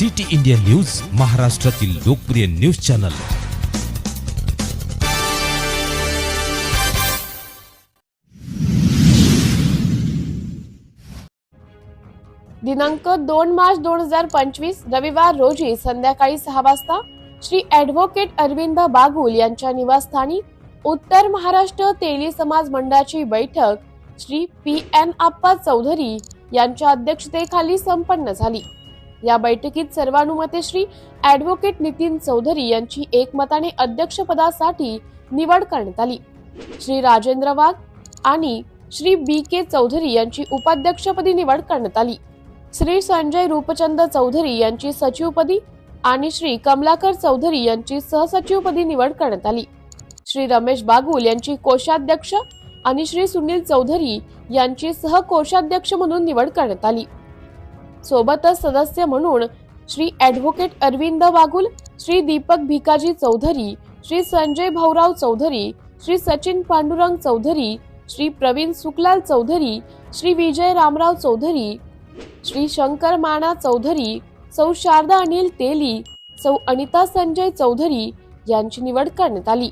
City India news महाराष्ट्रातील लोकप्रिय news channel. दिनांक दोन मार्च दोन हजार पंचवीस रविवार रोजी संध्याकाळी सहा वाजता श्री ॲडव्होकेट अरविंद बागुल यांच्या निवासस्थानी उत्तर महाराष्ट्र तेली समाज मंडळाची बैठक श्री पी एन आप्पा चौधरी यांच्या अध्यक्षतेखाली संपन्न झाली. या बैठकीत सर्वानुमते श्री ॲडव्होकेट नितीन चौधरी यांची एकमताने अध्यक्षपदासाठी निवड करण्यात आली. श्री राजेंद्र वाघ आणि श्री बी के चौधरी यांची उपाध्यक्षपदी निवड करण्यात आली. श्री संजय रूपचंद चौधरी यांची सचिवपदी आणि श्री कमलाकर चौधरी यांची सहसचिवपदी निवड करण्यात आली. श्री रमेश बागुल यांची कोषाध्यक्ष आणि श्री सुनील चौधरी यांची सहकोषाध्यक्ष म्हणून निवड करण्यात आली. सोबतच सदस्य म्हणून श्री ॲडव्होकेट अरविंद वागुल श्री दीपक भिकाजी चौधरी श्री संजय भाऊराव चौधरी श्री सचिन पांडुरंग चौधरी श्री प्रवीण सुकलाल चौधरी श्री विजय रामराव चौधरी श्री शंकर माना चौधरी सौ शारदा अनिल तेली सौ अनिता संजय चौधरी यांची निवड करण्यात आली.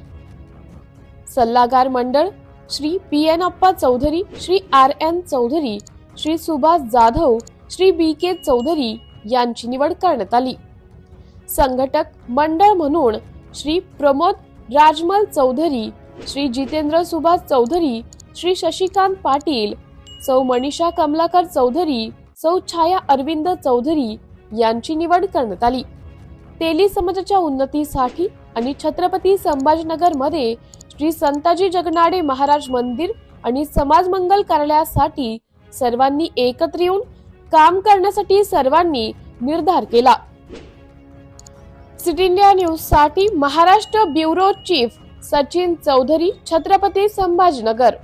सल्लागार मंडळ Shri P N Appa Chaudhari Shri R N Chaudhari Shri Subhash Jadhav Shri B K Chaudhari यांची निवड करण्यात आली. संघटक मंडळ म्हणून श्री प्रमोद राजमल चौधरी श्री जितेंद्र सुभाष चौधरी श्री शशिकांत पाटील सौ मनीषा कमलाकर चौधरी सौ छाया अरविंद चौधरी यांची निवड करण्यात आली. तेली समाजाच्या उन्नतीसाठी आणि छत्रपती संभाजीनगरमध्ये श्री संताजी जगनाडे महाराज मंदिर आणि समाज मंगल कार्यालयासाठी सर्वांनी एकत्र येऊन काम करण्यासाठी सर्वांनी निर्धार केला. सिटी इंडिया न्यूजसाठी महाराष्ट्र ब्युरो चीफ सचिन चौधरी छत्रपती संभाजीनगर.